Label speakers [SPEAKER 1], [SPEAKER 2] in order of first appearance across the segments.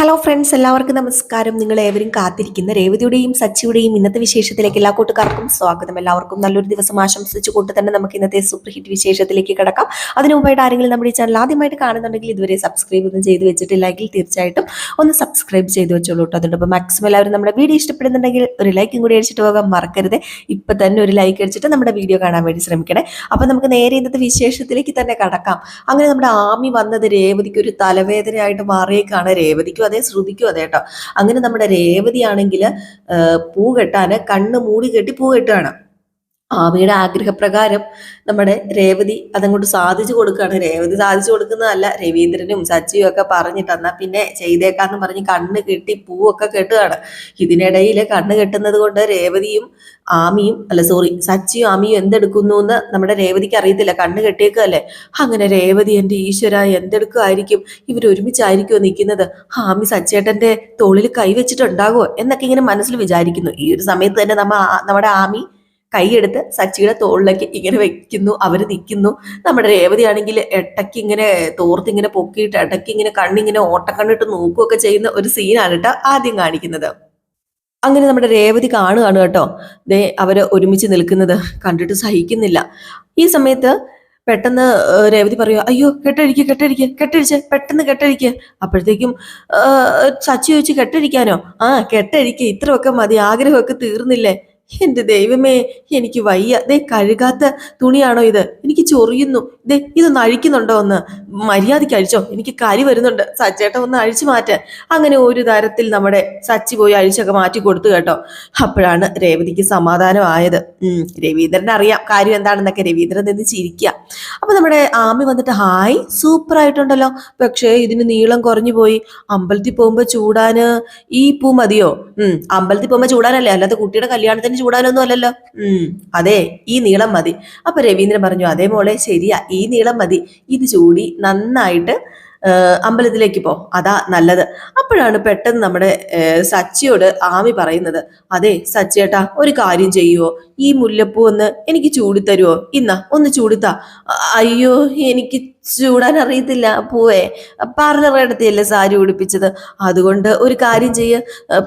[SPEAKER 1] Hello friends എല്ലാവർക്കും നമസ്കാരം. നിങ്ങൾ ഏവരും കാത്തിരിക്കുന്ന രേവതിയുടെയും സച്ചിയുടെയും ഇന്നത്തെ വിശേഷത്തിലേക്ക് എല്ലാ കൂട്ടുകാർക്കും സ്വാഗതം. എല്ലാവർക്കും നല്ലൊരു ദിവസം ആശംസിച്ചുകൊണ്ട് തന്നെ നമുക്ക് ഇന്നത്തെ സൂപ്പർ ഹിറ്റ് വിശേഷത്തിലേക്ക് കിടക്കാം. അതിനു മുമ്പായിട്ട് ആരെങ്കിലും നമ്മുടെ ഈ ചാനൽ ആദ്യമായിട്ട് കാണുന്നുണ്ടെങ്കിൽ ഇതുവരെ സബ്സ്ക്രൈബ് ഒന്നും ചെയ്ത് വെച്ചിട്ടില്ലെങ്കിൽ തീർച്ചയായിട്ടും ഒന്ന് സബ്സ്ക്രൈബ് ചെയ്ത് വെച്ചോളൂ കേട്ടോ അതോടൊപ്പം മാക്സിമം എല്ലാവരും നമ്മുടെ വീഡിയോ ഇഷ്ടപ്പെടുന്നുണ്ടെങ്കിൽ ഒരു ലൈക്കും കൂടി അടിച്ചിട്ട് പോകാൻ മറക്കരുത്. ഇപ്പം തന്നെ ഒരു ലൈക്ക് അടിച്ചിട്ട് നമ്മുടെ വീഡിയോ കാണാൻ വേണ്ടി ശ്രമിക്കണേ. അപ്പോൾ നമുക്ക് നേരെ ഇന്നത്തെ വിശേഷത്തിലേക്ക് തന്നെ കടക്കാം. അങ്ങനെ നമ്മുടെ ആമി വന്നത് രേവതിക്ക് ഒരു തലവേദനയായിട്ട് മാറിയേക്കാണ് രേവതിക്കും അതേ ശ്രുതിക്കും അതെ കേട്ടോ. അങ്ങനെ നമ്മുടെ രേവതിയാണെങ്കിൽ പൂ കെട്ടാന് കണ്ണ് മൂടി കെട്ടി പൂ കെട്ടുകയാണ്. ആമിയുടെ ആഗ്രഹപ്രകാരം നമ്മുടെ രേവതി അതങ്ങോട്ട് സാധിച്ചു കൊടുക്കുകയാണ്. രേവതി സാധിച്ചു കൊടുക്കുന്നതല്ല രവീന്ദ്രനും സച്ചിയും ഒക്കെ പറഞ്ഞിട്ട് എന്നാ പിന്നെ ചെയ്തേക്കാന്ന് പറഞ്ഞ് കണ്ണ് കെട്ടി പൂവൊക്കെ കെട്ടുകയാണ്. ഇതിനിടയിൽ കണ്ണ് കെട്ടുന്നത് കൊണ്ട് രേവതിയും ആമിയും അല്ല സോറി സച്ചിയും ആമിയും എന്തെടുക്കുന്നു എന്ന് നമ്മുടെ രേവതിക്ക് അറിയത്തില്ല. കണ്ണ് കെട്ടിയേക്കല്ലേ അങ്ങനെ രേവതി എന്റെ ഈശ്വര എന്തെടുക്കുമായിരിക്കും ഇവർ ഒരുമിച്ചായിരിക്കുമോ നിൽക്കുന്നത്? ആമി സച്ചേട്ടന്റെ തോളിൽ കൈവച്ചിട്ടുണ്ടാകുമോ എന്നൊക്കെ ഇങ്ങനെ മനസ്സിൽ വിചാരിക്കുന്നു. ഈ ഒരു സമയത്ത് തന്നെ നമ്മ നമ്മുടെ ആമി കൈയെടുത്ത് സച്ചിയുടെ തോളിലേക്ക് ഇങ്ങനെ വെക്കുന്നു അവർ നിൽക്കുന്നു നമ്മുടെ രേവതി ആണെങ്കിൽ ഇടയ്ക്ക് ഇങ്ങനെ തോർത്ത് ഇങ്ങനെ പൊക്കിയിട്ട് ഇടയ്ക്ക് ഇങ്ങനെ കണ്ണിങ്ങനെ ഓട്ടക്കണ്ണിട്ട് നോക്കുകയൊക്കെ ചെയ്യുന്ന ഒരു സീനാണ് കേട്ടോ ആദ്യം കാണിക്കുന്നത്. അങ്ങനെ നമ്മുടെ രേവതി കാണുകയാണ് കേട്ടോ. ദേ അവർ ഒരുമിച്ച് നിൽക്കുന്നത്. കണ്ടിട്ട് സഹിക്കുന്നില്ല. ഈ സമയത്ത് പെട്ടെന്ന് രേവതി പറയുക അയ്യോ കെട്ടഴിക്കുക കെട്ടഴിക്കുക കെട്ടഴിച്ച് പെട്ടെന്ന് കെട്ടഴിക്കുക അപ്പോഴത്തേക്കും ചച്ചി ചോദിച്ചു കെട്ടഴിക്കാനോ? ആ കെട്ടഴിക്കുക ഇത്രയൊക്കെ മതി ആഗ്രഹമൊക്കെ തീർന്നില്ലേ. എന്റെ ദൈവമേ എനിക്ക് വയ്യ. ദേ കഴുകാത്ത തുണിയാണോ ഇത്? എനിക്ക് ചൊറിയുന്നു. ദേ ഇതൊന്ന് അഴിക്കുന്നുണ്ടോ ഒന്ന്? മര്യാദയ്ക്ക് അഴിച്ചോ. എനിക്ക് കരി വരുന്നുണ്ട്. സച്ചേട്ട ഒന്ന് അഴിച്ചു മാറ്റ. അങ്ങനെ ഒരു തരത്തിൽ നമ്മുടെ സച്ചി പോയി അഴിച്ചൊക്കെ മാറ്റി കൊടുത്തു കേട്ടോ. അപ്പോഴാണ് രേവതിക്ക് സമാധാനമായത്. ഉം രവീന്ദ്രൻ അറിയാം. കാര്യം എന്താണെന്നൊക്കെ രവീന്ദ്രൻ നിന്ന് ചിരിക്കുക അപ്പൊ നമ്മുടെ ആമി വന്നിട്ട് ഹായ് സൂപ്പർ ആയിട്ടുണ്ടല്ലോ പക്ഷേ ഇതിന് നീളം കുറഞ്ഞു പോയി. അമ്പലത്തിൽ പോകുമ്പോ ചൂടാന് ഈ പൂ മതിയോ? ഉം അമ്പലത്തിൽ പോകുമ്പോ ചൂടാനല്ലേ? അല്ലാതെ കുട്ടിയുടെ കല്യാണത്തിന് ചൂടാനൊന്നും അല്ലല്ലോ. ഉം അതെ ഈ നീളം മതി. അപ്പൊ രവീന്ദ്രൻ പറഞ്ഞു അതേ മോളെ ശരിയാ ഈ നീളം മതി. ഇത് ചൂടി നന്നായിട്ട് അമ്പലത്തിലേക്ക് പോ. അതാ നല്ലത്. അപ്പോഴാണ് പെട്ടെന്ന് നമ്മുടെ സച്ചിയോട് ആമി പറയുന്നത് അതെ സച്ചിയേട്ടാ ഒരു കാര്യം ചെയ്യുവോ? ഈ മുല്ലപ്പൂ ഒന്ന് എനിക്ക് ചൂടിത്തരുവോ ഇന്ന ഒന്ന് ചൂടിത്താ. അയ്യോ എനിക്ക് ചൂടാൻ അറിയത്തില്ല പൂവേ. പാർലറേട്ടത്തിയല്ലേ സാരി ഉടുപ്പിച്ചത്? അതുകൊണ്ട് ഒരു കാര്യം ചെയ്യ്.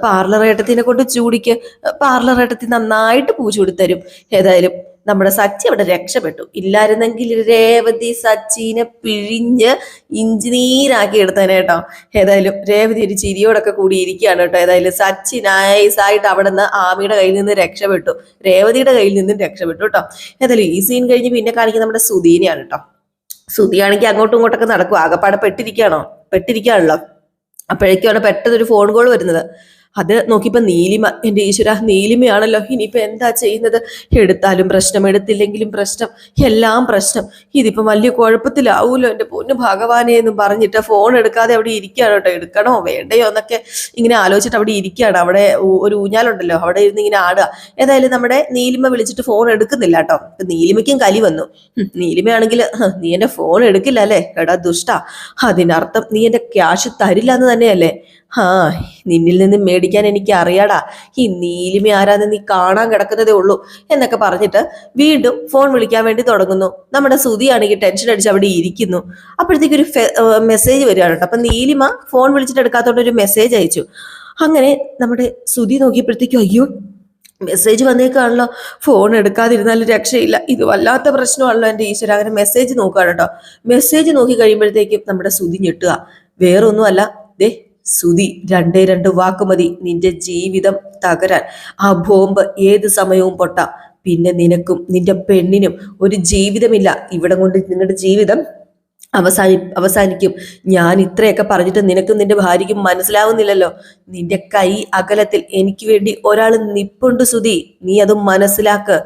[SPEAKER 1] പാർലറേട്ടത്തിനെ കൊണ്ട് ചൂടിക്ക്. പാർലർ ഏട്ടത്തി നന്നായിട്ട് പൂ ചൂടിത്തരും ഏതായാലും നമ്മുടെ സച്ചി അവിടെ രക്ഷപ്പെട്ടു. ഇല്ലായിരുന്നെങ്കിൽ രേവതി സച്ചിനെ പിഴിഞ്ഞ് ഇഞ്ചിനീരാക്കി എടുത്തേനെ കേട്ടോ. ഏതായാലും രേവതി ഒരു ചിരിയോടൊക്കെ കൂടി ഇരിക്കുകയാണ് കേട്ടോ. ഏതായാലും സച്ചി നൈസായിട്ട് അവിടെ നിന്ന് ആമിയുടെ കയ്യിൽ നിന്ന് രക്ഷപ്പെട്ടു. രേവതിയുടെ കയ്യിൽ നിന്നും രക്ഷപ്പെട്ടു കേട്ടോ. ഏതായാലും ഈ സീൻ കഴിഞ്ഞ് പിന്നെ കാണിക്കുന്നത് നമ്മുടെ സുധീനെയാണ് കേട്ടോ. സുധിയാണെങ്കിൽ അങ്ങോട്ടും ഇങ്ങോട്ടൊക്കെ നടക്കും. ആകെപ്പാടെ പെട്ടിരിക്കുകയാണോ? പെട്ടിരിക്കുകയാണല്ലോ. പെട്ടെന്ന് ഒരു ഫോൺ കോൾ വരുന്നത്. അത് നോക്കിയപ്പോൾ നീലിമ എന്റെ ഈശ്വര നീലിമയാണല്ലോ. ഇനിയിപ്പോ എന്താ ചെയ്യുന്നത്? എടുത്താലും പ്രശ്നം എടുത്തില്ലെങ്കിലും പ്രശ്നം എല്ലാം പ്രശ്നം. ഇതിപ്പോൾ വലിയ കുഴപ്പത്തിലാവൂലോ എന്റെ പൊന്നു ഭഗവാനെ എന്നും പറഞ്ഞിട്ട് ഫോൺ എടുക്കാതെ അവിടെ ഇരിക്കുകയാണ് കേട്ടോ. എടുക്കണോ വേണ്ടയോ എന്നൊക്കെ ഇങ്ങനെ ആലോചിച്ചിട്ട് അവിടെ ഇരിക്കുകയാണ്. അവിടെ ഒരു ഊഞ്ഞാലുണ്ടല്ലോ അവിടെ ഇരുന്ന് ഇങ്ങനെ ആടുക. ഏതായാലും നമ്മുടെ നീലിമ വിളിച്ചിട്ട് ഫോൺ എടുക്കുന്നില്ല കേട്ടോ. നീലിമയ്ക്കും കലി വന്നു. നീലിമയാണെങ്കിൽ "ഹ്, നീ എന്റെ ഫോൺ എടുക്കില്ല അല്ലേ? എടാ ദുഷ്ട അതിനർത്ഥം നീ എന്റെ ക്യാഷ് തരില്ല എന്ന് തന്നെയല്ലേ? ആ നിന്നിൽ നിന്ന് മേടിക്കാൻ എനിക്ക് അറിയാടാ ഈ നീലിമ ആരാന്ന് നീ കാണാൻ കിടക്കുന്നതേ ഉള്ളൂ എന്നൊക്കെ പറഞ്ഞിട്ട് വീണ്ടും ഫോൺ വിളിക്കാൻ വേണ്ടി തുടങ്ങുന്നു. നമ്മുടെ സുതിയാണെങ്കിൽ ടെൻഷൻ അടിച്ച് അവിടെ ഇരിക്കുന്നു. അപ്പോഴത്തേക്ക് ഒരു മെസ്സേജ് വരികയാണ് കേട്ടോ. അപ്പൊ നീലിമ ഫോൺ വിളിച്ചിട്ട് എടുക്കാത്തോണ്ട് ഒരു മെസ്സേജ് അയച്ചു. അങ്ങനെ നമ്മുടെ സുതി നോക്കിയപ്പോഴത്തേക്കും അയ്യോ മെസ്സേജ് വന്നേക്കാണല്ലോ. ഫോൺ എടുക്കാതിരുന്നാലും രക്ഷയില്ല. ഇത് വല്ലാത്ത പ്രശ്നമാണല്ലോ എന്റെ ഈശ്വര. അങ്ങനെ മെസ്സേജ് നോക്കുകയാണ് കേട്ടോ. മെസ്സേജ് നോക്കി കഴിയുമ്പോഴത്തേക്കും നമ്മുടെ സുതി ഞെട്ടുക. വേറൊന്നുമല്ല. ദേ സുതി രണ്ടേ രണ്ട് വാക്ക് മതി. നിന്റെ ജീവിതം തകരാൻ. ആ ബോംബ് ഏത് സമയവും പൊട്ടാം. പിന്നെ നിനക്കും നിന്റെ പെണ്ണിനും ഒരു ജീവിതമില്ല. ഇവിടെ കൊണ്ട് നിങ്ങളുടെ ജീവിതം അവസാനി അവസാനിക്കും. ഞാൻ ഇത്രയൊക്കെ പറഞ്ഞിട്ട് നിനക്കും നിന്റെ ഭാര്യയ്ക്കും മനസ്സിലാവുന്നില്ലല്ലോ. നിന്റെ കൈ അകലത്തിൽ എനിക്ക് വേണ്ടി ഒരാൾ നിപ്പുണ്ട് സുതി നീ അത് മനസ്സിലാക്ക്.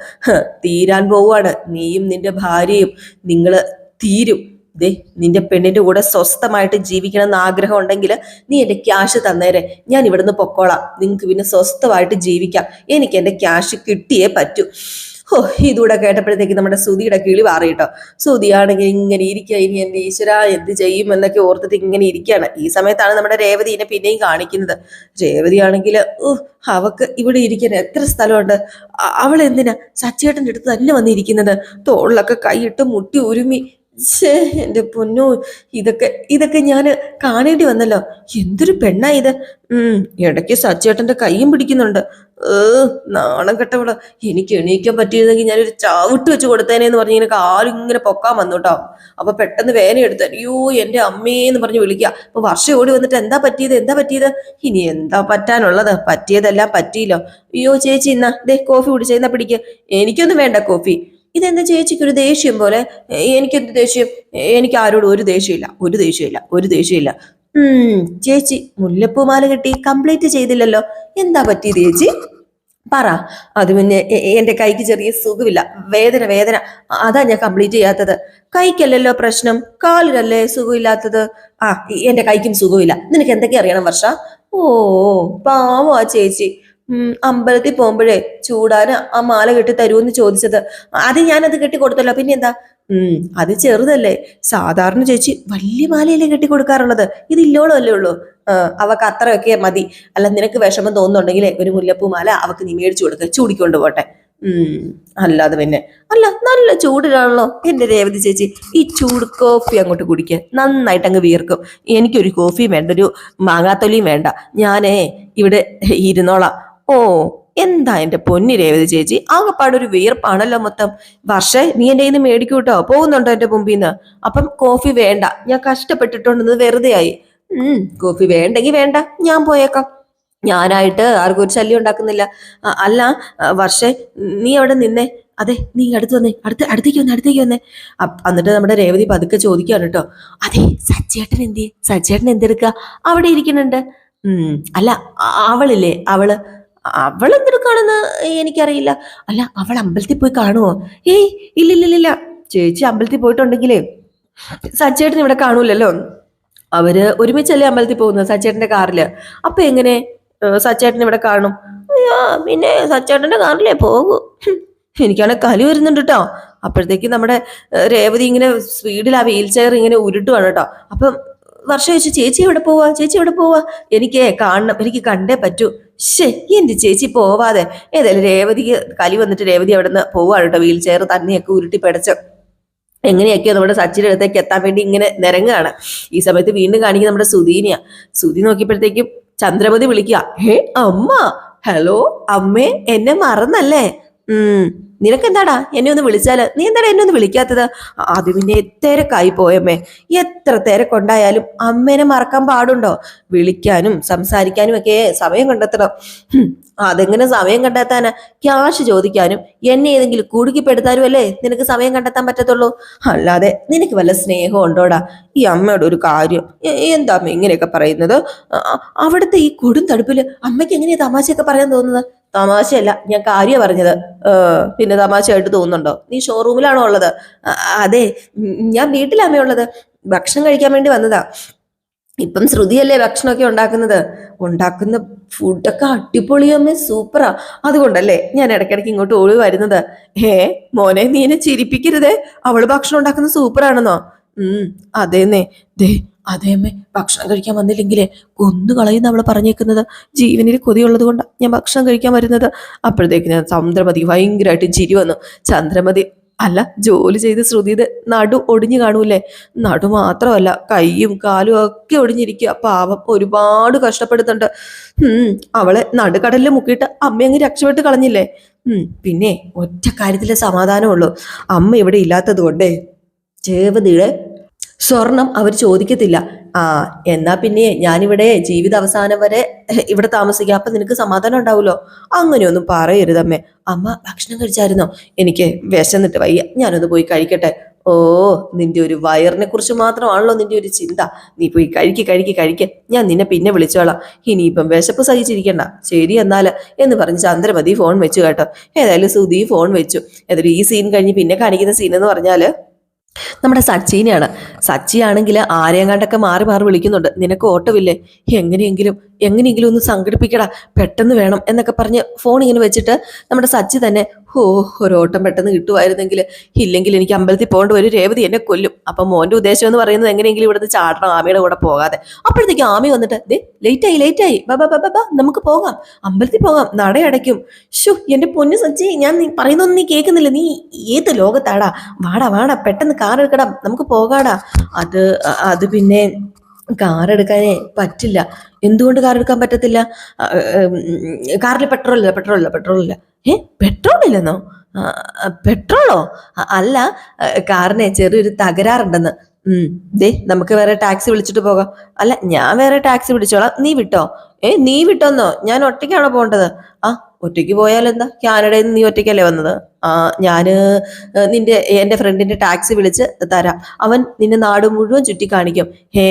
[SPEAKER 1] തീരാൻ പോവാണ് നീയും നിന്റെ ഭാര്യയും നിങ്ങൾ തീരും. ദേ നിന്റെ പെണ്ണിന്റെ കൂടെ സ്വസ്ഥമായിട്ട് ജീവിക്കണം എന്ന് ആഗ്രഹം ഉണ്ടെങ്കിൽ നീ എന്റെ ക്യാഷ് തന്നേരെ. ഞാൻ ഇവിടുന്ന് പൊക്കോളാം. നിങ്ങൾക്ക് പിന്നെ സ്വസ്ഥമായിട്ട് ജീവിക്കാം. എനിക്ക് എന്റെ ക്യാഷ് കിട്ടിയേ പറ്റൂ. ഓ ഇതൂടെ കേട്ടപ്പോഴത്തേക്ക് നമ്മുടെ സുതിയുടെ കിളി മാറിയിട്ടോ. സുതിയാണെങ്കിൽ ഇങ്ങനെ ഇരിക്കുക. ഇനി എന്റെ ഈശ്വര എന്ത് ചെയ്യും എന്നൊക്കെ ഓർത്തിട്ട് ഇങ്ങനെ ഇരിക്കുകയാണ്. ഈ സമയത്താണ് നമ്മുടെ രേവതിനെ പിന്നെയും കാണിക്കുന്നത്. രേവതിയാണെങ്കിൽ അവക്ക് ഇവിടെ ഇരിക്കാൻ എത്ര സ്ഥലമുണ്ട്? അവൾ എന്തിനാ സച്ചേട്ടന്റെ അടുത്ത് തന്നെ വന്നിരിക്കുന്നത്? തോളിലൊക്കെ കൈയിട്ട് മുട്ടി ഉരുമി ഛേ എന്റെ പൊന്നു ഇതൊക്കെ ഇതൊക്കെ ഞാൻ കാണേണ്ടി വന്നല്ലോ. എന്തൊരു പെണ്ണാ ഇത്. ഉം ഇടയ്ക്ക് സച്ചേട്ടന്റെ കൈയും പിടിക്കുന്നുണ്ട്. ഏ നാണം കെട്ടവള. എനിക്ക് എണീക്കാൻ പറ്റിയിരുന്നെങ്കിൽ ഞാനൊരു ചാവിട്ട് വെച്ച് കൊടുത്തേനേന്ന് പറഞ്ഞ് ഇങ്ങനെ കാലിങ്ങനെ പൊക്കാൻ വന്നു കേട്ടോ അപ്പൊ പെട്ടെന്ന് വേന എടുത്ത് അയ്യോ എന്റെ അമ്മേന്ന് പറഞ്ഞ് വിളിക്കുക അപ്പൊ വർഷം ഓടി വന്നിട്ട് എന്താ പറ്റിയത് എന്താ പറ്റിയത്? ഇനി എന്താ പറ്റാനുള്ളത്? പറ്റിയതെല്ലാം പറ്റിയില്ലോ. അയ്യോ ചേച്ചി ഇന്നാ ദേ കോഫി കുടിച്ചേ എന്നാ പിടിക്ക്. എനിക്കൊന്നും വേണ്ട കോഫി. ഇതെന്താ ചേച്ചിക്ക് ഒരു ദേഷ്യം പോലെ? എനിക്കെന്ത് ദേഷ്യം? എനിക്ക് ആരോടും ഒരു ദേഷ്യമില്ല ഒരു ദേഷ്യമില്ല ഒരു ദേഷ്യമില്ല. ഉം ചേച്ചി മുല്ലപ്പൂമാല കിട്ടി കംപ്ലീറ്റ് ചെയ്തില്ലല്ലോ. എന്താ പറ്റിയത് ചേച്ചി? പറ. അത് പിന്നെ എ- എ- എന്റെ കൈക്ക് ചെറിയ സുഖമില്ല. വേദന വേദന. അതാ ഞാൻ കംപ്ലീറ്റ് ചെയ്യാത്തത്. കൈക്കല്ലല്ലോ പ്രശ്നം. കാലിലല്ലേ സുഖമില്ലാത്തത്? ആ എന്റെ കൈക്കും സുഖമില്ല. നിനക്ക് എന്തൊക്കെ അറിയണം വർഷ? ഓ പാവോ ആ ചേച്ചി. അമ്പലത്തിൽ പോകുമ്പോഴേ ചൂടാന് ആ മാല കെട്ടി തരുമെന്ന് ചോദിച്ചത്. അത് ഞാനത് കെട്ടി കൊടുത്തല്ലോ പിന്നെ എന്താ? ഉം അത് ചെറുതല്ലേ. സാധാരണ ചേച്ചി വലിയ മാലയല്ലേ കെട്ടി കൊടുക്കാറുള്ളത്. ഇത് ഇല്ലോളല്ലേ ഉള്ളൂ. അവക്ക് അത്രയൊക്കെ മതി. അല്ല നിനക്ക് വിഷമം തോന്നുന്നുണ്ടെങ്കിലേ ഒരു മുല്ലപ്പൂ മാല അവക്ക് നീ മേടിച്ചു കൊടുക്ക. ചൂടിക്കൊണ്ട് പോട്ടെ. ഉം അല്ലാതെ പിന്നെ. അല്ല നല്ല ചൂടിലാണല്ലോ. എന്റെ രേവതി ചേച്ചി ഈ ചൂട് കോഫി അങ്ങോട്ട് കുടിക്കുക നന്നായിട്ട് അങ്ങ് വീർക്കും. എനിക്കൊരു കോഫിയും വേണ്ട ഒരു മാങ്ങാത്തൊലിയും വേണ്ട. ഞാനേ ഇവിടെ ഇരുന്നോളാം. ഓ എന്താ എന്റെ പൊന്നി രേവതി ചേച്ചി? ആകെപ്പാടൊരു വിയർപ്പാണല്ലോ മൊത്തം. വർഷേ നീ എന്റെ ഇന്ന് മേടിക്കൂട്ടോ? പോകുന്നുണ്ടോ എന്റെ മുമ്പിൽ അപ്പം കോഫി വേണ്ട. ഞാൻ കഷ്ടപ്പെട്ടിട്ടുണ്ടെന്ന് വെറുതെ ആയി. ഉം കോഫി വേണ്ടെങ്കിൽ വേണ്ട. ഞാൻ പോയേക്കാം. ഞാനായിട്ട് ആർക്കും ഒരു ശല്യം ഉണ്ടാക്കുന്നില്ല. അല്ല വർഷേ നീ അവിടെ നിന്നേ. അതെ നീ അടുത്ത് വന്നേ. അടുത്ത് അടുത്തേക്ക് വന്നേ അടുത്തേക്ക് വന്നേ. എന്നിട്ട് നമ്മുടെ രേവതി പതുക്കെ ചോദിക്കുകയാണ് കേട്ടോ. അതെ സജ്ജേട്ടൻ എന്തി സജ്ജേട്ടൻ എന്തെടുക്ക? അവിടെ ഇരിക്കുന്നുണ്ട്. അല്ല അവളില്ലേ? അവൾ അവൾ എന്തെടുക്കാണെന്ന് എനിക്കറിയില്ല. അല്ല അവൾ അമ്പലത്തിൽ പോയി കാണുമോ ഏയ് ഇല്ലില്ലില്ല ചേച്ചി അമ്പലത്തിൽ പോയിട്ടുണ്ടെങ്കിലേ സച്ചേട്ടൻ ഇവിടെ കാണൂലല്ലോ. അവർ ഒരുമിച്ചല്ലേ അമ്പലത്തിൽ പോകുന്നത് സച്ചേട്ടന്റെ കാറിൽ. അപ്പൊ എങ്ങനെ? സച്ചേട്ടൻ ഇവിടെ കാണും. അയ്യോ പിന്നെ സച്ചേട്ടന്റെ കാറിലേ പോകൂ. എനിക്കാണെ കലി വരുന്നുണ്ട് കേട്ടോ അപ്പോഴത്തേക്ക് നമ്മുടെ രേവതി ഇങ്ങനെ സ്പീഡിൽ ആ വീൽ ചെയർ ഇങ്ങനെ ഉരുട്ടുവാണ് കേട്ടോ അപ്പം വർഷം ചോദിച്ചു ചേച്ചി എവിടെ പോവാ? ചേച്ചി എവിടെ പോവാ? എനിക്ക് കാണണം എനിക്ക് കണ്ടേ പറ്റൂ. ശേ എന്റെ ചേച്ചി പോവാതെ. ഏതായാലും രേവതിക്ക് കലി വന്നിട്ട് രേവതി അവിടെ നിന്ന് പോവാണ് കേട്ടോ വീൽ ചെയർ തന്നെയൊക്കെ ഉരുട്ടി പിടച്ച്. എങ്ങനെയൊക്കെയോ നമ്മുടെ സച്ചിന്റെ അടുത്തേക്ക് എത്താൻ വേണ്ടി ഇങ്ങനെ നിരങ്ങുകയാണ്. ഈ സമയത്ത് വീണ്ടും കാണിക്കുന്നത് നമ്മുടെ സുധീനിയാ. സുധി നോക്കിയപ്പോഴത്തേക്കും ചന്ദ്രമതി വിളിക്കുക ഹേ അമ്മ ഹലോ അമ്മേ എന്നെ മറന്നല്ലേ? നിനക്കെന്താടാ? എന്നെ ഒന്ന് വിളിച്ചാൽ? നീ എന്താടാ എന്നെ ഒന്ന് വിളിക്കാത്തത്? അത് പിന്നെ തിരക്കായി പോയമ്മേ. എത്ര തിരക്കുണ്ടായാലും അമ്മേനെ മറക്കാൻ പാടുണ്ടോ? വിളിക്കാനും സംസാരിക്കാനും ഒക്കെ സമയം കണ്ടെത്തണം. അതെങ്ങനെ സമയം കണ്ടെത്താനാ? ക്യാഷ് ചോദിക്കാനും എന്നെ ഏതെങ്കിലും കുടുക്കിപ്പെടുത്താനും അല്ലേ നിനക്ക് സമയം കണ്ടെത്താൻ പറ്റത്തുള്ളൂ? അല്ലാതെ നിനക്ക് വല്ല സ്നേഹം ഉണ്ടോടാ? ഈ അമ്മയുടെ ഒരു കാര്യം. എന്താ അമ്മ ഇങ്ങനെയൊക്കെ പറയുന്നത്? അവിടുത്തെ ഈ കൊടും തടുപ്പിൽ അമ്മയ്ക്ക് എങ്ങനെയാ തമാശയൊക്കെ പറയാൻ തോന്നുന്നത്? തമാശയല്ല ഞാൻ കാര്യം പറഞ്ഞത്. പിന്നെ തമാശയായിട്ട് തോന്നുന്നുണ്ടോ? നീ ഷോറൂമിലാണോ ഉള്ളത്? അതെ ഞാൻ വീട്ടിലാമേ ഉള്ളത്. ഭക്ഷണം കഴിക്കാൻ വേണ്ടി വന്നതാ. ഇപ്പം ശ്രുതിയല്ലേ ഭക്ഷണമൊക്കെ ഉണ്ടാക്കുന്നത്? ഉണ്ടാക്കുന്ന ഫുഡൊക്കെ അടിപൊളിയമ്മേ സൂപ്പറാ. അതുകൊണ്ടല്ലേ ഞാൻ ഇടയ്ക്കിടയ്ക്ക് ഇങ്ങോട്ട് ഓടി വരുന്നത്. ഏ മോനെ നീ എന്നെ ചിരിപ്പിക്കരുതേ. അവൾ ഭക്ഷണം ഉണ്ടാക്കുന്നത് സൂപ്പറാണെന്നോ? ഉം അതേന്നേ. ദേ അതേമ്മേ ഭക്ഷണം കഴിക്കാൻ വന്നില്ലെങ്കിൽ കൊന്നു കളയുന്ന അവൾ പറഞ്ഞേക്കുന്നത്. ജീവനിൽ കൊതിയുള്ളത് കൊണ്ടാണ് ഞാൻ ഭക്ഷണം കഴിക്കാൻ വരുന്നത്. അപ്പോഴത്തേക്ക് ഞാൻ ചന്ദ്രമതി ഭയങ്കരമായിട്ട് ചിരി വന്നു. ചന്ദ്രമതി അല്ല ജോലി ചെയ്ത് ശ്രുതിയുടെ നടു ഒടിഞ്ഞു കാണൂലേ നടു മാത്രമല്ല കൈയും കാലും ഒക്കെ ഒടിഞ്ഞിരിക്കുക. പാവം ഒരുപാട് കഷ്ടപ്പെടുന്നുണ്ട്. ഉം അവളെ നടുക്കടലിൽ മുക്കിയിട്ട് അമ്മ അങ്ങ് രക്ഷപ്പെട്ട് കളഞ്ഞില്ലേ? ഉം പിന്നെ ഒറ്റ കാര്യത്തിലെ സമാധാനമുള്ളൂ. അമ്മ ഇവിടെ ഇല്ലാത്തത് കൊണ്ടേ രേവതിയുടെ സ്വർണം അവർ ചോദിക്കത്തില്ല. ആ എന്നാ പിന്നെ ഞാനിവിടെ ജീവിത അവസാനം വരെ ഇവിടെ താമസിക്കാം. അപ്പൊ നിനക്ക് സമാധാനം ഉണ്ടാവുമല്ലോ? അങ്ങനെയൊന്നും പറയരുതമ്മേ അമ്മ. ഭക്ഷണം കഴിച്ചായിരുന്നോ? എനിക്ക് വിശന്നിട്ട് വയ്യ. ഞാനൊന്ന് പോയി കഴിക്കട്ടെ. ഓ നിന്റെ ഒരു വയറിനെ കുറിച്ച് മാത്രമാണല്ലോ നിന്റെ ഒരു ചിന്ത. നീ പോയി കഴിക്ക് കഴിക്ക് കഴിക്ക്. ഞാൻ നിന്നെ പിന്നെ വിളിച്ചോളാം. ഇനിയിപ്പം വിശപ്പ് സഹിച്ചിരിക്കണ്ട. ശരി എന്നാൽ എന്ന് പറഞ്ഞ് ചന്ദ്രമതി ഫോൺ വെച്ചു കേട്ടോ. ഏതായാലും സുധി ഫോൺ വെച്ചു. ഏതായാലും ഈ സീൻ കഴിഞ്ഞ് പിന്നെ കാണിക്കുന്ന സീൻ എന്ന് പറഞ്ഞാൽ നമ്മുടെ സച്ചിനെയാണ്. സച്ചി ആണെങ്കിൽ ആരെയും കണ്ടൊക്കെ മാറി മാറി വിളിക്കുന്നുണ്ട്. നിനക്ക് ഓട്ടമില്ലേ? എങ്ങനെയെങ്കിലും എങ്ങനെയെങ്കിലും ഒന്ന് സംഘടിപ്പിക്കടാ. പെട്ടെന്ന് വേണം എന്നൊക്കെ പറഞ്ഞ് ഫോൺ ഇങ്ങനെ വെച്ചിട്ട് നമ്മുടെ സച്ചി തന്നെ ഓ ഒരോട്ടം പെട്ടെന്ന് കിട്ടുമായിരുന്നെങ്കിൽ ഇല്ലെങ്കിൽ എനിക്ക് അമ്പലത്തിൽ പോകേണ്ട ഒരു രേവതി എന്നെ കൊല്ലും. അപ്പൊ മോന്റെ ഉദ്ദേശം എന്ന് പറയുന്നത് എങ്ങനെയെങ്കിലും ഇവിടുന്ന് ചാടണം ആമിയുടെ കൂടെ പോകാതെ. അപ്പോഴത്തേക്ക് ആമി വന്നിട്ട് ദേ ലേറ്റ് ആയി ലേറ്റ് ആയി. ബാ നമുക്ക് പോകാം. അമ്പലത്തിൽ പോകാം. നടയടയ്ക്കും ഷു എന്റെ പൊന്നു സച്ചി ഞാൻ നീ പറയുന്നൊന്നും നീ കേൾക്കുന്നില്ല. നീ ഏത് ലോകത്താടാ? വാടാ വാടാ പെട്ടെന്ന് കാർ എടുക്കടാ നമുക്ക് പോകാടാ. അത് അത് പിന്നെ കാർ എടുക്കാനേ പറ്റില്ല. എന്തുകൊണ്ട് കാർ എടുക്കാൻ പറ്റത്തില്ല? കാറിൽ പെട്രോൾ ഇല്ല പെട്രോൾ ഇല്ല പെട്രോൾ ഇല്ല. ഏ പെട്രോൾ ഇല്ലെന്നോ? പെട്രോളോ അല്ല കാറിനെ ചെറിയൊരു തകരാറുണ്ടെന്ന്. ദേ നമുക്ക് വേറെ ടാക്സി വിളിച്ചിട്ട് പോകാം. അല്ല ഞാൻ വേറെ ടാക്സി വിളിച്ചോളാം. നീ വിട്ടോ? ഏ നീ വിട്ടോന്നോ? ഞാൻ ഒറ്റയ്ക്കാണോ പോകേണ്ടത്? ആ ഒറ്റയ്ക്ക് പോയാൽ എന്താ? കാനഡയിൽ നിന്ന് നീ ഒറ്റയ്ക്കല്ലേ വന്നത്? ആ ഞാൻ നിന്റെ എന്റെ ഫ്രണ്ടിന്റെ ടാക്സി വിളിച്ച് തരാം. അവൻ നിന്നെ നാട് മുഴുവൻ ചുറ്റി കാണിക്കും ഹേ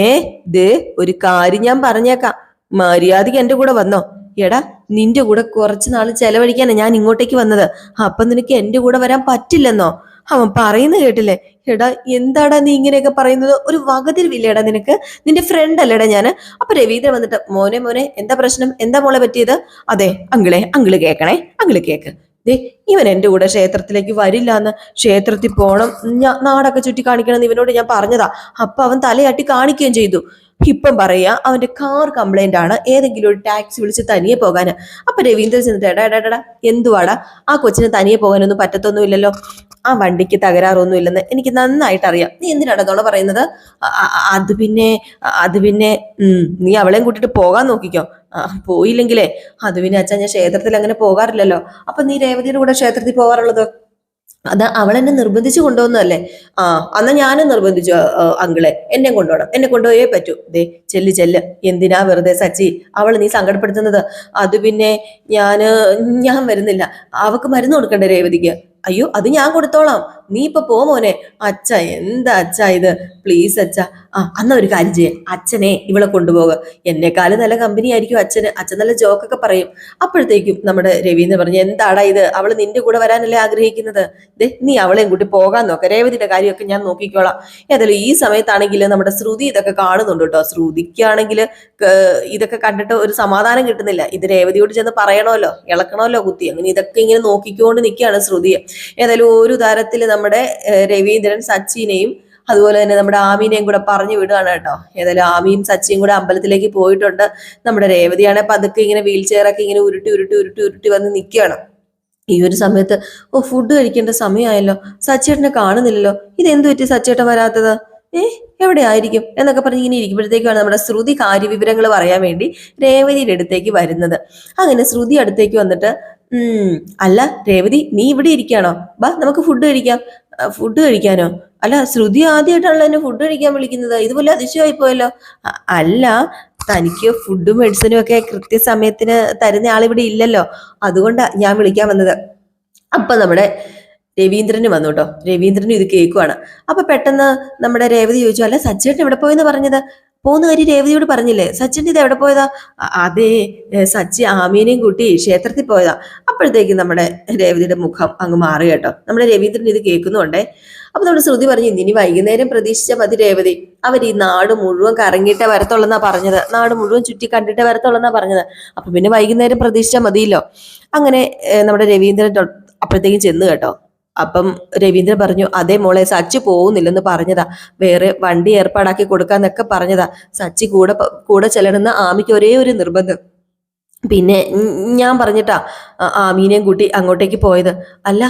[SPEAKER 1] ദേ ഒരു കാര്യം ഞാൻ പറഞ്ഞേക്കാം. മര്യാദയ്ക്ക് എന്റെ കൂടെ വന്നോ. എടാ നിന്റെ കൂടെ കുറച്ച് നാൾ ചെലവഴിക്കാനാ ഞാൻ ഇങ്ങോട്ടേക്ക് വന്നത്. അപ്പൊ നിനക്ക് എന്റെ കൂടെ വരാൻ പറ്റില്ലെന്നോ? അവൻ പറയുന്നത് കേട്ടില്ലേ? എടാ എന്താടാ നീ ഇങ്ങനെയൊക്കെ പറയുന്നത്? ഒരു വകതിരിവില്ലേടാ നിനക്ക്? നിന്റെ ഫ്രണ്ട് അല്ലേടാ ഞാൻ അപ്പൊ രവീന്ദ്രൻ വന്നിട്ട് മോനെ മോനെ എന്താ പ്രശ്നം? എന്താ മോളെ പറ്റിയത്? അതെ അങ്കിളെ അങ്കിൾ കേക്കണേ അങ്കിൾ കേക്ക്. ദേ ഇവൻ എന്റെ കൂടെ ക്ഷേത്രത്തിലേക്ക് വരില്ല എന്ന് ക്ഷേത്രത്തിൽ പോകണം ഞാൻ നാടൊക്കെ ചുറ്റി കാണിക്കണം എന്ന് ഇവനോട് ഞാൻ പറഞ്ഞതാ. അപ്പൊ അവൻ തലയാട്ടി കാണിക്കുകയും ചെയ്തു. ഇപ്പം പറയാ അവന്റെ കാർ കംപ്ലൈന്റ് ആണ്. ഏതെങ്കിലും ഒരു ടാക്സി വിളിച്ച് തനിയെ പോകാന്. അപ്പൊ രവീന്ദ്രൻ ചെന്നിട്ട് എടാ എടാ എടാ എന്തുവാടാ? ആ കൊച്ചിന് തനിയെ പോകാനൊന്നും പറ്റത്തൊന്നുമില്ലല്ലോ. ആ വണ്ടിക്ക് തകരാറൊന്നും ഇല്ലെന്ന് എനിക്ക് നന്നായിട്ട് അറിയാം നീ എന്തിനാണ് അതോടെ പറയുന്നത്? അത് പിന്നെ അത് പിന്നെ നീ അവളെയും കൂട്ടിട്ട് പോകാൻ നോക്കിക്കോ. പോയില്ലെങ്കിലേ അത് പിന്നെ അച്ഛൻ ഞാൻ ക്ഷേത്രത്തിൽ അങ്ങനെ പോകാറില്ലല്ലോ. അപ്പൊ നീ രേവതിയുടെ കൂടെ ക്ഷേത്രത്തിൽ പോകാറുള്ളത്? അത് അവൾ എന്നെ നിർബന്ധിച്ചു കൊണ്ടുവന്നതല്ലേ? ആ അന്ന് ഞാനും നിർബന്ധിച്ചു അങ്കിളെ. എന്നെ കൊണ്ടുപോകണം. എന്നെ കൊണ്ടുപോയേ പറ്റൂ. ദേ ചെല്ല് ചെല്ല്. എന്തിനാ വെറുതെ സച്ചി? അവൾ നീ സങ്കടപ്പെടുത്തുന്നത്. അത് പിന്നെ ഞാൻ ഞാൻ വരുന്നില്ല. അവക്ക് മരുന്ന് കൊടുക്കണ്ടേ രേവതിക്ക്? അയ്യോ അത് ഞാൻ കൊടുത്തോളാം. നീ ഇപ്പൊ പോ മോനെ. അച്ഛ എന്താ അച്ഛ ഇത്? പ്ലീസ് അച്ഛ. ആ അന്ന ഒരു കാര്യം ചെയ്യേ. അച്ഛനെ ഇവളെ കൊണ്ടുപോകുക എന്നെക്കാളും നല്ല കമ്പനി ആയിരിക്കും അച്ഛന്. അച്ഛൻ നല്ല ജോക്കൊക്കെ പറയും. അപ്പോഴത്തേക്കും നമ്മുടെ രവീന്ദ്രൻ പറഞ്ഞു എന്താടാ ഇത്? അവൾ നിന്റെ കൂടെ വരാനല്ലേ ആഗ്രഹിക്കുന്നത്? ദേ നീ അവളെയും കൂട്ടി പോകാൻ നോക്ക. രേവതിയുടെ കാര്യമൊക്കെ ഞാൻ നോക്കിക്കോളാം. ഏതായാലും ഈ സമയത്താണെങ്കിൽ നമ്മുടെ ശ്രുതി ഇതൊക്കെ കാണുന്നുണ്ട് കേട്ടോ. ശ്രുതിക്കാണെങ്കിൽ ഇതൊക്കെ കണ്ടിട്ട് ഒരു സമാധാനം കിട്ടുന്നില്ല. ഇത് രേവതിയോട് ചെന്ന് പറയണമല്ലോ. ഇളക്കണമല്ലോ കുത്തി അങ്ങനെ ഇതൊക്കെ ഇങ്ങനെ നോക്കിക്കൊണ്ട് നിൽക്കുകയാണ് ശ്രുതിയെ ഏതായാലും ഒരു തരത്തിൽ നമ്മുടെ രവീന്ദ്രൻ സച്ചിനെയും അതുപോലെ തന്നെ നമ്മുടെ ആമീനെയും കൂടെ പറഞ്ഞു വിടുകയാണ് കേട്ടോ. ഏതായാലും ആമിയും സച്ചിയും കൂടെ അമ്പലത്തിലേക്ക് പോയിട്ടുണ്ട്. നമ്മുടെ രേവതിയാണെ പതുക്കെ ഇങ്ങനെ വീൽ ചെയറൊക്കെ ഇങ്ങനെ ഉരുട്ടി ഉരുട്ടി ഉരുട്ടി ഉരുട്ടി വന്ന് നിൽക്കുകയാണ്. ഈ ഒരു സമയത്ത് ഓ ഫുഡ് കഴിക്കേണ്ട സമയമായല്ലോ. സച്ചേട്ടനെ കാണുന്നില്ലല്ലോ. ഇതെന്തു പറ്റി സച്ചേട്ടൻ വരാത്തത്? ഏ എവിടെ ആയിരിക്കും? എന്നൊക്കെ പറഞ്ഞ് ഇങ്ങനെ ഇരിക്കുമ്പോഴത്തേക്കാണ് നമ്മുടെ ശ്രുതി കാര്യവിവരങ്ങൾ പറയാൻ വേണ്ടി രേവതിയുടെ അടുത്തേക്ക് വരുന്നത്. അങ്ങനെ ശ്രുതി അടുത്തേക്ക് വന്നിട്ട് അല്ല രേവതി നീ ഇവിടെ ഇരിക്കാണോ ബാ നമുക്ക് ഫുഡ് കഴിക്കാം. ഫുഡ് കഴിക്കാനോ? അല്ല ശ്രുതി ആദ്യമായിട്ടാണല്ലോ എന്നെ ഫുഡ് കഴിക്കാൻ വിളിക്കുന്നത്. ഇതുപോലെ അതിശയമായി പോയല്ലോ. അല്ല തനിക്ക് ഫുഡും മെഡിസിനും ഒക്കെ കൃത്യസമയത്തിന് തരുന്ന ആളിവിടെ ഇല്ലല്ലോ. അതുകൊണ്ടാ ഞാൻ വിളിക്കാൻ വന്നത്. അപ്പൊ നമ്മുടെ രവീന്ദ്രന് വന്നു കേട്ടോ. രവീന്ദ്രനും ഇത് കേൾക്കുവാണ്. അപ്പൊ പെട്ടെന്ന് നമ്മുടെ രേവതി ചോദിച്ചു അല്ല സച്ചേട്ടൻ എവിടെ പോയെന്ന് പറഞ്ഞത്? പോകുന്ന കാര്യം രേവതിയോട് പറഞ്ഞില്ലേ സച്ചിന്റെ ഇത് എവിടെ പോയതാ? അതേ സച്ചി ആമീനെയും കൂട്ടി ക്ഷേത്രത്തിൽ പോയതാ. അപ്പോഴത്തേക്ക് നമ്മുടെ രേവതിയുടെ മുഖം അങ്ങ് മാറി കേട്ടോ. നമ്മുടെ രവീന്ദ്രൻ ഇത് കേൾക്കുന്നുണ്ടേ. അപ്പൊ നമ്മുടെ ശ്രുതി പറഞ്ഞു ഇനി വൈകുന്നേരം പ്രതീക്ഷിച്ച മതി രേവതി. അവർ ഈ നാട് മുഴുവൻ കറങ്ങിയിട്ടേ വരത്തുള്ളെന്നാ പറഞ്ഞത്. നാട് മുഴുവൻ ചുറ്റി കണ്ടിട്ടേ വരത്തുള്ളെന്നാ പറഞ്ഞത്. അപ്പൊ പിന്നെ വൈകുന്നേരം പ്രതീക്ഷിച്ചാൽ മതിയല്ലോ. അങ്ങനെ നമ്മുടെ രവീന്ദ്രൻ അപ്പോഴത്തേക്കും ചെന്ന് കേട്ടോ. അപ്പം രവീന്ദ്രൻ പറഞ്ഞു അതേ മോളെ സച്ചി പോകുന്നില്ലെന്ന് പറഞ്ഞതാ. വേറെ വണ്ടി ഏർപ്പാടാക്കി കൊടുക്കാന്നൊക്കെ പറഞ്ഞതാ. സച്ചി കൂടെ കൂടെ ചെല്ലണമെന്ന് ആമിക്ക് ഒരേ ഒരു നിർബന്ധം. പിന്നെ ഞാൻ പറഞ്ഞിട്ടാ ആമീനെയും കൂട്ടി അങ്ങോട്ടേക്ക് പോയത്. അല്ല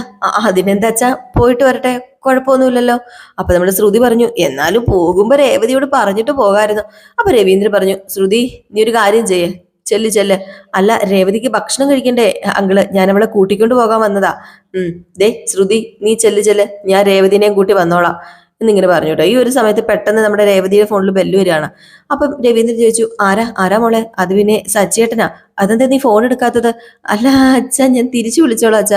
[SPEAKER 1] അതിനെന്താച്ചാ പോയിട്ട് വരട്ടെ കുഴപ്പമൊന്നുമില്ലല്ലോ. അപ്പൊ നമ്മുടെ ശ്രുതി പറഞ്ഞു എന്നാലും പോകുമ്പോ രേവതിയോട് പറഞ്ഞിട്ട് പോകായിരുന്നു. അപ്പൊ രവീന്ദ്രൻ പറഞ്ഞു ശ്രുതി നീ ഒരു കാര്യം ചെയ്യേ. ചെല്ല് ചെല്ല്. അല്ല രേവതിക്ക് ഭക്ഷണം കഴിക്കണ്ടേ? അങ്കിൾ ഞാൻ അവളെ കൂട്ടിക്കൊണ്ട് പോകാൻ വന്നതാ. ഉം ദേ ശ്രുതി നീ ചെല്ല് ചെല്ല്. ഞാൻ രേവതിനെയും കൂട്ടി വന്നോളാം. എന്നിങ്ങനെ പറഞ്ഞു കേട്ടോ. ഈ ഒരു സമയത്ത് പെട്ടെന്ന് നമ്മുടെ രേവതിയുടെ ഫോണിൽ ബെല്ല് വരികയാണ്. അപ്പം രവീന്ദ്രൻ ചോദിച്ചു ആരാ? ആരാ മോളെ? അത് പിന്നെ സച്ചിയേട്ടനാ? അതെന്താ നീ ഫോൺ എടുക്കാത്തത്? അല്ല അച്ഛ ഞാൻ തിരിച്ചു വിളിച്ചോളാം അച്ഛ.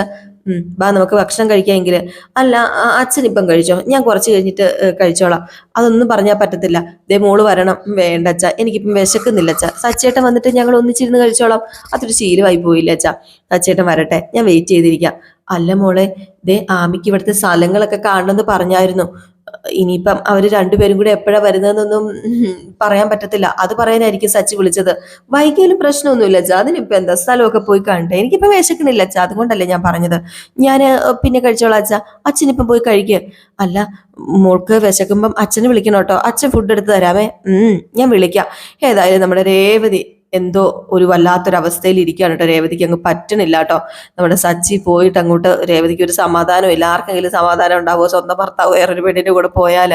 [SPEAKER 1] ബാ നമുക്ക് ഭക്ഷണം കഴിക്കാമെങ്കിൽ അല്ല അച്ഛൻ ഇപ്പം കഴിച്ചോ? ഞാൻ കുറച്ച് കഴിഞ്ഞിട്ട് കഴിച്ചോളാം. അതൊന്നും പറഞ്ഞാൽ പറ്റത്തില്ല. ദേ മോൾ വരണം. വേണ്ട അച്ഛ. എനിക്കിപ്പം വിശക്കുന്നില്ല അച്ഛ. സച്ചേട്ടൻ വന്നിട്ട് ഞങ്ങൾ ഒന്നിച്ചിരുന്ന് കഴിച്ചോളാം. അതൊരു ശീലമായി പോയില്ല അച്ഛ. സച്ചേട്ടൻ വരട്ടെ. ഞാൻ വെയിറ്റ് ചെയ്തിരിക്കാം. അല്ല മോളെ ദേ ആമിക്ക് ഇവിടുത്തെ സ്ഥലങ്ങളൊക്കെ കാണണമെന്ന് പറഞ്ഞായിരുന്നു. ഇനിയിപ്പം അവർ രണ്ടുപേരും കൂടി എപ്പോഴാണ് വരുന്നതെന്നൊന്നും പറയാൻ പറ്റത്തില്ല. അത് പറയാനായിരിക്കും സച്ചി വിളിച്ചത്. വൈകിയാലും പ്രശ്നമൊന്നുമില്ല. അച്ഛാ അതിനിപ്പോൾ എന്താ? സ്ഥലമൊക്കെ പോയി കണ്ടേ. എനിക്കിപ്പോൾ വിശക്കണില്ല അച്ഛാ അതുകൊണ്ടല്ലേ ഞാൻ പറഞ്ഞത്. ഞാൻ പിന്നെ കഴിച്ചോളാം അച്ഛാ അച്ഛനിപ്പം പോയി കഴിക്കുക അല്ല മോൾക്ക് വിശക്കുമ്പം അച്ഛനെ വിളിക്കണം കേട്ടോ. അച്ഛൻ ഫുഡ് എടുത്ത് തരാമേ. ഞാൻ വിളിക്കാം. ഏതായാലും നമ്മുടെ രേവതി എന്തോ ഒരു വല്ലാത്തൊരവസ്ഥയിൽ ഇരിക്കുകയാണ് കേട്ടോ രേവതിക്ക്. അങ്ങ് പറ്റണില്ല കേട്ടോ. നമ്മുടെ സച്ചി പോയിട്ട് അങ്ങോട്ട് രേവതിക്ക് ഒരു സമാധാനമില്ല ആർക്കെങ്കിലും സമാധാനം ഉണ്ടാവുമോ? സ്വന്തം ഭർത്താവ് വേറൊരു പെണ്ണിന്റെ കൂടെ പോയാൽ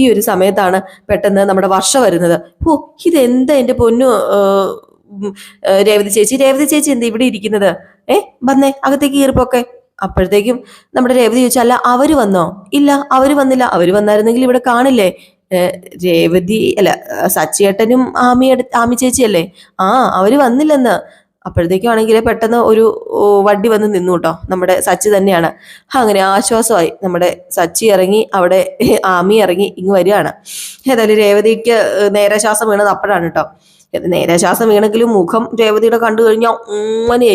[SPEAKER 1] ഈ ഒരു സമയത്താണ് പെട്ടെന്ന് നമ്മുടെ വർഷം വരുന്നത്. ഓ ഇതെന്താ എന്റെ പൊന്നു രേവതി ചേച്ചി? രേവതി ചേച്ചി എന്താ ഇവിടെ ഇരിക്കുന്നത്? ഏ വന്നേ അകത്തേക്ക് ഈർപ്പൊക്കെ അപ്പോഴത്തേക്കും നമ്മുടെ രേവതി ചോദിച്ചാൽ അവർ വന്നോ? ഇല്ല അവർ വന്നില്ല. അവർ വന്നായിരുന്നെങ്കിൽ ഇവിടെ കാണില്ലേ? രേവതി അല്ല സച്ചിയേട്ടനും ആമി എടുത്ത് ആമി ചേച്ചിയല്ലേ? ആ അവർ വന്നില്ലെന്ന്. അപ്പോഴത്തേക്കും ആണെങ്കിൽ പെട്ടെന്ന് ഒരു വണ്ടി വന്ന് നിന്നു കേട്ടോ. നമ്മുടെ സച്ചി തന്നെയാണ്. അങ്ങനെ ആശ്വാസമായി. നമ്മുടെ സച്ചി ഇറങ്ങി അവിടെ ആമി ഇറങ്ങി ഇങ്ങ് വരികയാണ്. ഏതായാലും രേവതിക്ക് നേരെ ശ്വാസം വീണത് അപ്പോഴാണ് കേട്ടോ. നേരെ ശ്വാസം വീണെങ്കിലും മുഖം രേവതിയുടെ കണ്ടു കഴിഞ്ഞാൽ ഉമ്മനെ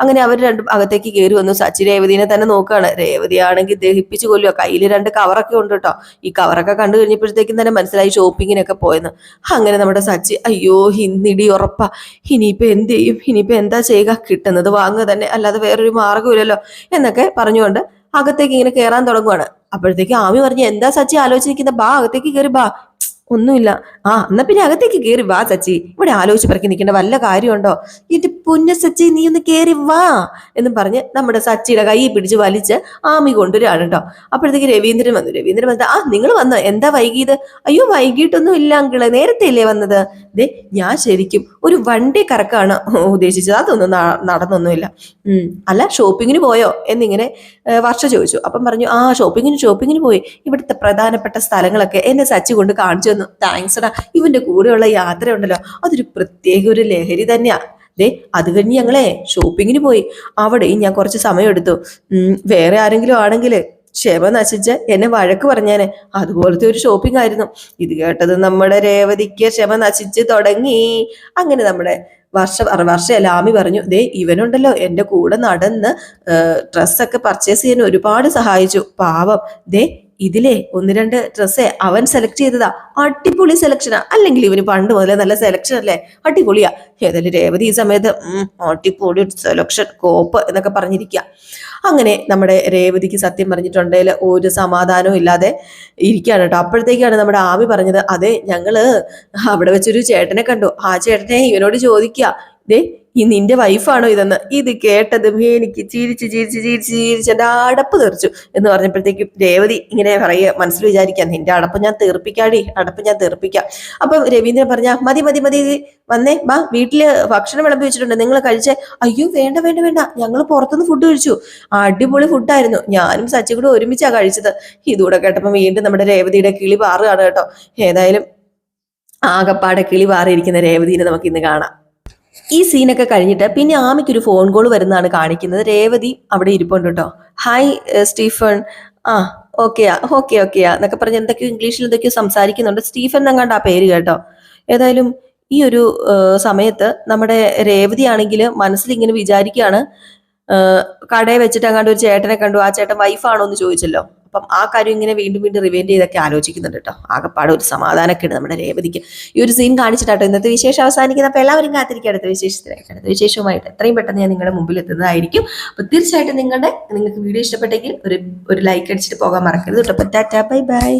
[SPEAKER 1] അങ്ങനെ അവർ രണ്ടും അകത്തേക്ക് കയറി വന്നു. സച്ചി രേവതിനെ തന്നെ നോക്കുകയാണ്. രേവതിയാണെങ്കിൽ ദഹിപ്പിച്ചു കൊല്ലുക കയ്യിൽ രണ്ട് കവറൊക്കെ ഉണ്ട് കേട്ടോ. ഈ കവറൊക്കെ കണ്ടു കഴിഞ്ഞപ്പോഴത്തേക്കും തന്നെ മനസ്സിലായി ഷോപ്പിങ്ങിനൊക്കെ പോയെന്ന്. അങ്ങനെ നമ്മുടെ സച്ചി അയ്യോ ഇന്നിടി ഉറപ്പാ. ഇനിയിപ്പോ എന്ത് ചെയ്യും? ഇനിയിപ്പോ എന്താ ചെയ്യുക? കിട്ടുന്നത് വാങ്ങുക തന്നെ. അല്ലാതെ വേറൊരു മാർഗമില്ലല്ലോ എന്നൊക്കെ പറഞ്ഞുകൊണ്ട് അകത്തേക്ക് ഇങ്ങനെ കയറാൻ തുടങ്ങുവാണ്. അപ്പോഴത്തേക്ക് ആമി പറഞ്ഞു എന്താ സച്ചി ആലോചിച്ചിരിക്കുന്ന? ബാ അകത്തേക്ക് കയറി ബാ. ഒന്നുമില്ല. ആ എന്നാ പിന്നെ അകത്തേക്ക് കയറി വാ സച്ചി. ഇവിടെ ആലോചിച്ച് പറക്കി നിൽക്കേണ്ട വല്ല കാര്യമുണ്ടോ? എന്റെ പൊന്ന സച്ചി നീ ഒന്ന് കയറി വാ. എന്ന് പറഞ്ഞ് നമ്മുടെ സച്ചിയുടെ കൈ പിടിച്ച് വലിച്ച് ആമി കൊണ്ടുവരികയാണ് കേട്ടോ. അപ്പോഴത്തേക്ക് രവീന്ദ്രൻ വന്നു. രവീന്ദ്രൻ വന്നത് ആ നിങ്ങൾ വന്നോ? എന്താ വൈകിയത്? അയ്യോ വൈകിട്ടൊന്നും ഇല്ല അങ്കിൾ. നേരത്തെ അല്ലേ വന്നത്? ദേ ഞാൻ ശരിക്കും ഒരു വണ്ടി കറക്കാണ് ഉദ്ദേശിച്ചത്. അതൊന്നും നടന്നൊന്നുമില്ല. അല്ല ഷോപ്പിങ്ങിന് പോയോ? എന്നിങ്ങനെ വർഷ ചോദിച്ചു. അപ്പം പറഞ്ഞു ആ ഷോപ്പിങ്ങിന് ഷോപ്പിങ്ങിന് പോയി. ഇവിടുത്തെ പ്രധാനപ്പെട്ട സ്ഥലങ്ങളൊക്കെ എന്നെ സച്ചി കൊണ്ട് കാണിച്ചു തന്നു. താങ്ക്സ് ഡാ ഇവന്റെ കൂടെയുള്ള യാത്ര ഉണ്ടല്ലോ. അതൊരു പ്രത്യേക ഒരു ലഹരി തന്നെയാ. ദേ അത് കഴിഞ്ഞ് ഞങ്ങളെ ഷോപ്പിങ്ങിന് പോയി. അവിടെയും ഞാൻ കുറച്ച് സമയം എടുത്തു. വേറെ ആരെങ്കിലും ആണെങ്കിൽ ക്ഷമ നശിച്ച് എന്നെ വഴക്ക് പറഞ്ഞേനെ. അതുപോലത്തെ ഒരു ഷോപ്പിംഗ് ആയിരുന്നു. ഇത് കേട്ടത് നമ്മുടെ രേവതിക്ക് ക്ഷമ നശിച്ച് തുടങ്ങി. അങ്ങനെ നമ്മുടെ വർഷ വർഷയല്ല വർഷ ലാമി പറഞ്ഞു ദേ ഇവനുണ്ടല്ലോ എന്റെ കൂടെ നടന്ന് ഡ്രസ്സൊക്കെ പർച്ചേസ് ചെയ്യാൻ ഒരുപാട് സഹായിച്ചു. പാവം. ദേ ഇതിലേ ഒന്ന് രണ്ട് ഡ്രസ്സേ അവൻ സെലക്ട് ചെയ്തതാ. അടിപൊളി സെലക്ഷനാ അല്ലെങ്കിൽ ഇവന് പണ്ട് മുതലേ നല്ല സെലക്ഷൻ അല്ലേ? അടിപൊളിയാ. ഏതായാലും രേവതി ഈ സമയത്ത് അടിപൊളി സെലക്ഷൻ കോപ്പ് എന്നൊക്കെ പറഞ്ഞിരിക്കുക അങ്ങനെ നമ്മുടെ രേവതിക്ക് സത്യം പറഞ്ഞിട്ടുണ്ടെങ്കിൽ ഒരു സമാധാനവും ഇല്ലാതെ ഇരിക്കുകയാണ് കേട്ടോ. അപ്പോഴത്തേക്കാണ് നമ്മുടെ ആമി പറഞ്ഞത് അതെ ഞങ്ങൾ അവിടെ വെച്ചൊരു ചേട്ടനെ കണ്ടു. ആ ചേട്ടനെ ഇവനോട് ചോദിക്കുക. ദേ ഈ നിന്റെ വൈഫാണോ ഇതെന്ന്. ഇത് കേട്ടത് എനിക്ക് ചിരിച്ച് ചിരിച്ച് ചിരിച്ച് ചിരിച്ച് എന്റെ അടപ്പ് തീർച്ചു എന്ന് പറഞ്ഞപ്പോഴത്തേക്കും രേവതി ഇങ്ങനെ പറയുക മനസ്സിൽ വിചാരിക്കാം നിന്റെ അടപ്പ് ഞാൻ തീർപ്പിക്കാടി അടപ്പ് ഞാൻ തീർപ്പിക്കാം. അപ്പം രവീന്ദ്രൻ പറഞ്ഞ മതി മതി മതി വന്നേ വാ വീട്ടിൽ ഭക്ഷണം വിളമ്പി വെച്ചിട്ടുണ്ട് നിങ്ങൾ കഴിച്ചേ. അയ്യോ വേണ്ട വേണ്ട വേണ്ട ഞങ്ങൾ പുറത്തുനിന്ന് ഫുഡ് കഴിച്ചു. അടിപൊളി ഫുഡായിരുന്നു ഞാനും സച്ചി ഒരുമിച്ചാ കഴിച്ചത്. ഇതുകൂടെ കേട്ടപ്പോൾ വീണ്ടും നമ്മുടെ രേവതിയുടെ കിളി പാറുകയാണ് കേട്ടോ. ഏതായാലും ആകപ്പാടെ കിളി പാറിയിരിക്കുന്ന രേവതിനെ നമുക്ക് ഇന്ന് കാണാം. ഈ സീനൊക്കെ കഴിഞ്ഞിട്ട് പിന്നെ ആമിക്ക് ഒരു ഫോൺ കോൾ വരുന്നതാണ് കാണിക്കുന്നത്. രേവതി അവിടെ ഇരിപ്പുണ്ട് കേട്ടോ ഹായ് സ്റ്റീഫൺ ആ ഓക്കെയാ ഓക്കെ ഓക്കെയാ എന്നൊക്കെ പറഞ്ഞ് എന്തൊക്കെയോ ഇംഗ്ലീഷിൽ എന്തൊക്കെയോ സംസാരിക്കുന്നുണ്ട്. സ്റ്റീഫൻ എന്നങ്ങാണ്ട് ആ പേര് കേട്ടോ. ഏതായാലും ഈ ഒരു സമയത്ത് നമ്മുടെ രേവതി ആണെങ്കിൽ മനസ്സിൽ ഇങ്ങനെ വിചാരിക്കുകയാണ് കടയെ വെച്ചിട്ട് അങ്ങാണ്ട് ഒരു ചേട്ടനെ കണ്ടു. ആ ചേട്ടൻ വൈഫാണോ എന്ന് ചോദിച്ചല്ലോ. അപ്പം ആ കാര്യം ഇങ്ങനെ വീണ്ടും വീണ്ടും റിവൈൻഡ് ചെയ്തൊക്കെ ആലോചിക്കുന്നുണ്ട് കേട്ടോ ആകെപ്പാട് ഒരു സമാധാനമൊക്കെയാണ് നമ്മുടെ രേവതിക്ക്. ഈ ഒരു സീൻ കാണിച്ചിട്ടാട്ടോ ഇന്നത്തെ വിശേഷം അവസാനിക്കുന്ന അപ്പോൾ എല്ലാവരും കാത്തിരിക്കുക അടുത്ത വിശേഷത്തിലായിട്ട് അടുത്ത വിശേഷവുമായിട്ട് എത്രയും പെട്ടെന്ന് ഞാൻ നിങ്ങളുടെ മുമ്പിൽ എത്തുന്നതായിരിക്കും. അപ്പോൾ തീർച്ചയായിട്ടും നിങ്ങളുടെ നിങ്ങൾക്ക് വീഡിയോ ഇഷ്ടപ്പെട്ടെങ്കിൽ ഒരു ഒരു ലൈക്ക് അടിച്ചിട്ട് പോകാൻ മറക്കരുത് കേട്ടോ ടാറ്റാ ബൈ ബൈ.